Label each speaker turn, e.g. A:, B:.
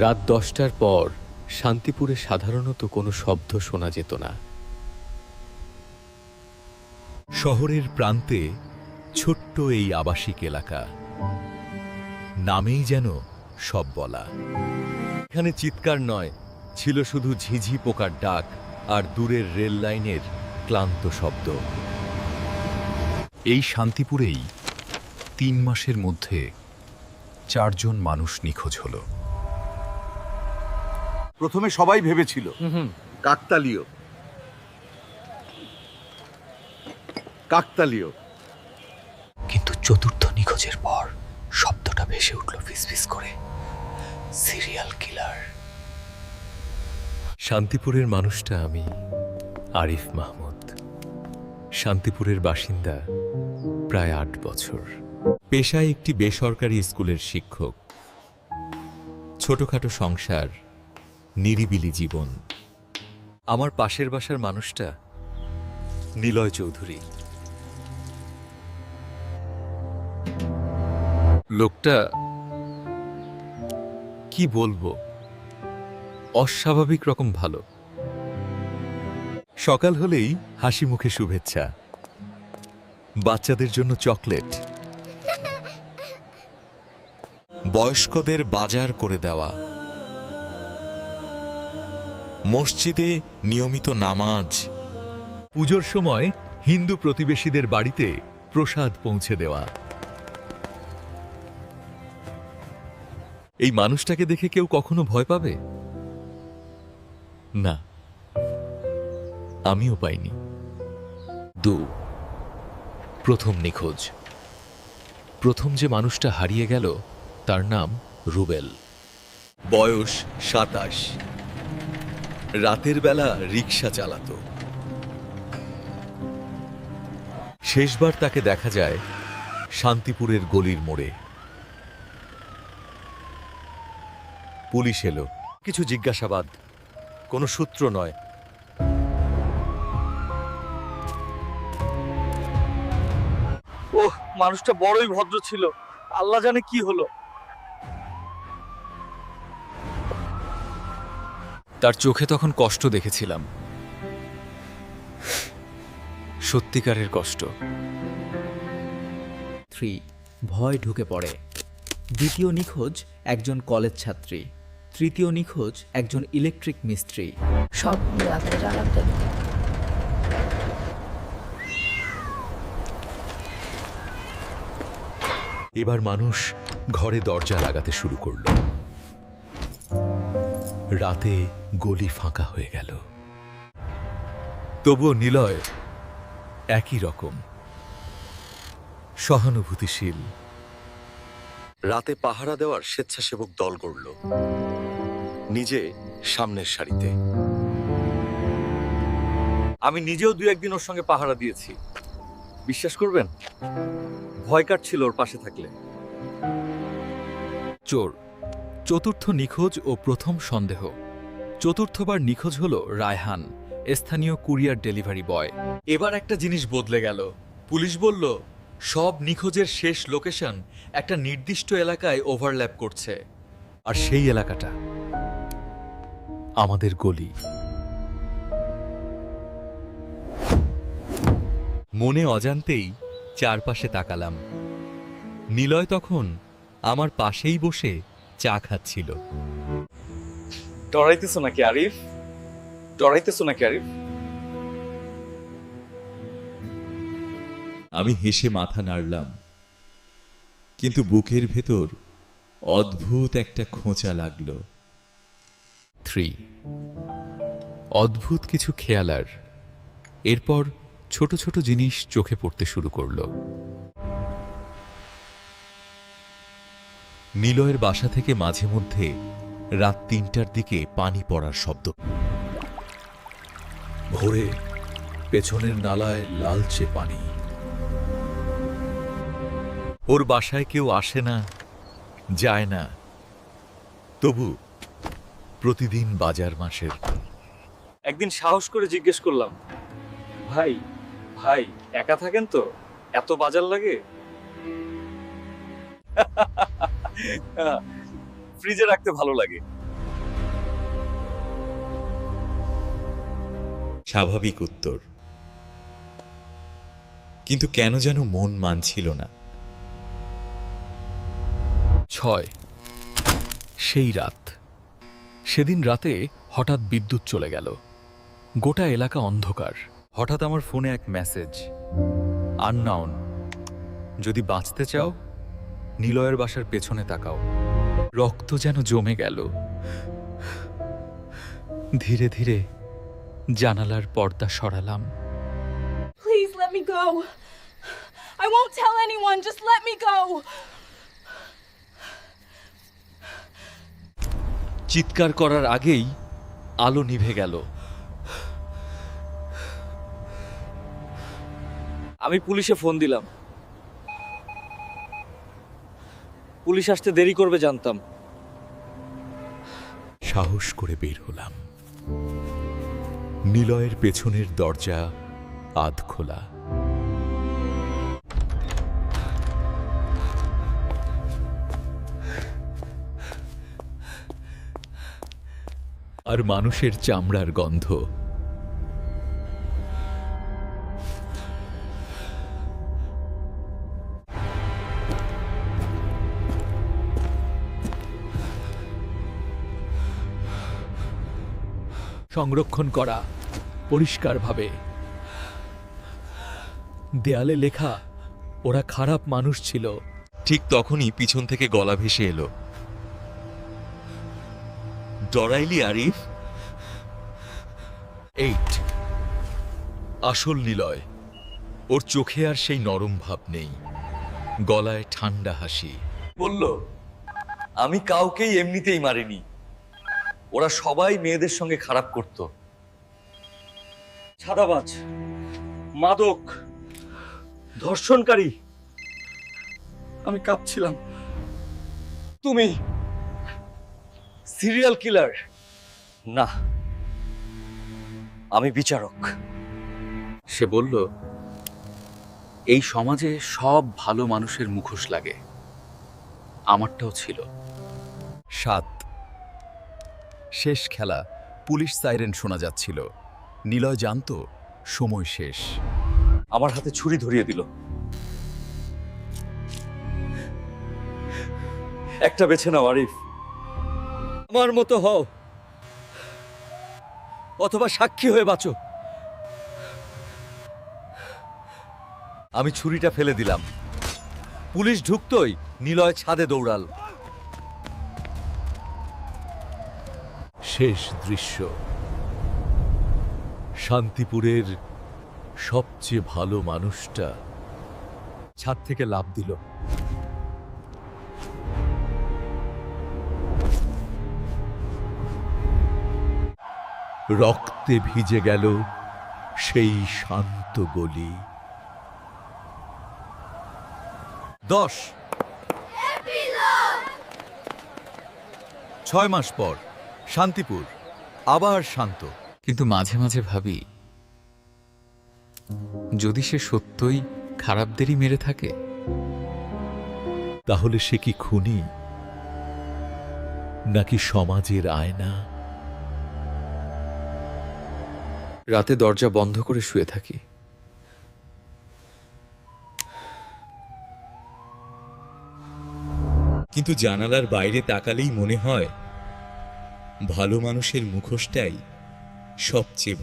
A: রাত দশটার পর শান্তিপুরে সাধারণত কোনো শব্দ শোনা যেত না।
B: শহরের প্রান্তে ছোট্ট এই আবাসিক এলাকা। নামেই যেন সব বলা। এখানে চিৎকার নয়, ছিল শুধু ঝিঝি পোকার ডাক আর দূরের রেল লাইনের ক্লান্ত শব্দ। এই শান্তিপুরেই তিন মাসের মধ্যে চারজন মানুষ নিখোঁজ হলো।
C: প্রথমে সবাই ভেবেছিল। কাকতালীয়। কাকতালীয়।
A: কিন্তু চতুর্থ নিখোঁজের পর শব্দটা ভেসে উঠল ফিসফিস করে। Serial killer. শান্তিপুরের মানুষটা আমি আরিফ মাহমুদ। শান্তিপুরের বাসিন্দা প্রায় আট বছর। পেশায় একটি বেসরকারি স্কুলের শিক্ষক। ছোটখাটো সংসার নিরিবিলি জীবন। আমার পাশের বাসার মানুষটা নিলয় চৌধুরী। লোকটা কি বলব? অস্বাভাবিক রকম ভালো।
B: সকাল হলেই হাসি মুখে শুভেচ্ছা। বাচ্চাদের জন্য চকলেট। বয়স্কদের বাজার করে দেওয়া। মসজিদে নিয়মিত নামাজ। পুজোর সময় হিন্দু প্রতিবেশীদের বাড়িতে প্রসাদ পৌঁছে দেওয়া। এই মানুষটাকে দেখে কেউ কখনো ভয় পাবে? না, আমিও পাইনি।
A: দু, প্রথম নিখোঁজ। প্রথম যে মানুষটা হারিয়ে গেল, তার নাম রুবেল।
B: বয়স সাতাশ। রাতের বেলা রিক্সা চালাতো। শেষবার তাকে দেখা যায় শান্তিপুরের গলির মোড়ে। পুলিশ এলো। কিছু জিজ্ঞাসাবাদ, কোনো সূত্র নয়।
D: ওহ, মানুষটা বড়ই ভদ্র ছিল। আল্লাহ জানে কি হলো।
A: তার চোখে তখন কষ্ট দেখেছিলাম। সত্যিকারের কষ্ট।
E: থ্রি ভয় ঢুকে পড়ে। দ্বিতীয় নিখোঁজ একজন কলেজ ছাত্রী। তৃতীয় নিখোঁজ একজন ইলেকট্রিক মিস্ত্রি।
F: সব রাতে
B: এবার মানুষ ঘরে দরজা লাগাতে শুরু করল। রাতে গলি ফাঁকা হয়ে গেল। তবুও নিলয় একই রকম। সহানুভূতিশীল। রাতে পাহারা দেওয়ার স্বেচ্ছাসেবক দল গড়ল। নিজে সামনের সারিতে।
D: আমি নিজেও দু একদিন ওর সঙ্গে পাহারা দিয়েছি। বিশ্বাস করবেন? ভয় কাটছিল ওর পাশে থাকলে।
B: চোর। চতুর্থ নিখোঁজ ও প্রথম সন্দেহ। চতুর্থবার নিখোঁজ হল রায়হান, স্থানীয় কুরিয়ার ডেলিভারি বয়। এবার একটা জিনিস বদলে গেল। পুলিশ বলল, সব নিখোঁজের শেষ লোকেশন একটা নির্দিষ্ট এলাকায় ওভারল্যাপ করছে। আর সেই এলাকাটা আমাদের গলি। মনে অজান্তেই চারপাশে তাকালাম। নিলয় তখন আমার পাশেই বসে চা খাচ্ছিল।
D: ডরাইতেছো নাকি আরিফ? ডরাইতেছো নাকি আরিফ?
B: আমি হেসে মাথা নাড়লাম। কিন্তু বুকের ভেতর অদ্ভুত একটা খোঁচা লাগল।
A: থ্রি। অদ্ভুত কিছু খেয়ালার এরপর ছোট ছোট জিনিস চোখে পড়তে শুরু করল।
B: নিলয়ের বাসা থেকে মাঝে মধ্যে রাত তিনটার দিকে পানি পড়ার শব্দ। ভোরে পেছনের নালায় লালচে পানি। ওর বাসায় কেউ আসে না, যায় না। তবু প্রতিদিন বাজার মাসের।
D: একদিন সাহস করে জিজ্ঞেস করলাম, ভাই ভাই, একা থাকেন তো? এত বাজার লাগে? ফ্রিজে রাখতে ভালো লাগে।
G: স্বাভাবিক উত্তর। কিন্তু কেন যেন মন মানছিল না।
B: ছয়। সেই রাত। সেদিন রাতে হঠাৎ বিদ্যুৎ চলে গেল। গোটা এলাকা অন্ধকার। হঠাৎ আমার ফোনে এক মেসেজ। আননাউন। যদি বাঁচতে চাও নিলয়ের বাসার পেছনে তাকাও রক্ত যেন জমে গেল ধীরে ধীরে জানালার পর্দা সরালাম
H: Please let me go. I won't tell anyone. Just let me go.
B: চিৎকার করার আগেই আলো নিভে গেল
D: আমি পুলিশে ফোন দিলাম পুলিশ আসতে দেরি করবে, জানতাম।
B: সাহস করে বের হলাম। নিলয়ের পেছনের দরজা আধ খোলা। আর মানুষের চামড়ার গন্ধ সংরক্ষণ করা পরিষ্কারভাবে। দেয়ালে লেখা ওরা খারাপ মানুষ ছিল।
G: ঠিক তখনই পিছন থেকে গলা ভেসে এলো। ডরাইলি আরিফ।
B: এইট। আসল নিলয়। ওর চোখে আর সেই নরম ভাব নেই। গলায় ঠান্ডা হাসি।
D: বলল আমি কাউকেই এমনিতেই মারিনি। ওরা সবাই মেয়েদের সঙ্গে খারাপ করত। ছাদাবাজ মাদক ধর্ষণকারী। আমি কাঁপছিলাম। তুমি সিরিয়াল কিলার না। আমি বিচারক।
B: সে বলল এই সমাজে সব ভালো মানুষের মুখোশ লাগে। আমারটাও ছিল। সাত। শেষ খেলা পুলিশ সাইরেন শোনা যাচ্ছিল। নিলয় জানতো সময় শেষ।
D: আমার হাতে ছুরি ধরিয়ে দিল। একটা বেছে নাও আরিফ। আমার মতো হও। অথবা সাক্ষী হয়ে বাঁচো।
B: আমি ছুরিটা ফেলে দিলাম। পুলিশ ঢুকতই নিলয় ছাদে দৌড়াল। শেষ দৃশ্য। শান্তিপুরের সবচেয়ে ভালো মানুষটা ছাদ থেকে লাভ দিল। রক্তে ভিজে গেল সেই শান্ত গলি। দশ। ছয় মাস পর শান্তিপুর আবার শান্ত। কিন্তু মাঝে মাঝে ভাবি যদি সে সত্যই খারাপদেরই মেরে থাকে? তাহলে সে কি খুনি? নাকি সমাজের আয়না? রাতে দরজা বন্ধ করে শুয়ে থাকি।
G: কিন্তু জানালার বাইরে তাকালেই মনে হয় ভালো মানুষের মুখোশটাই সবচেয়ে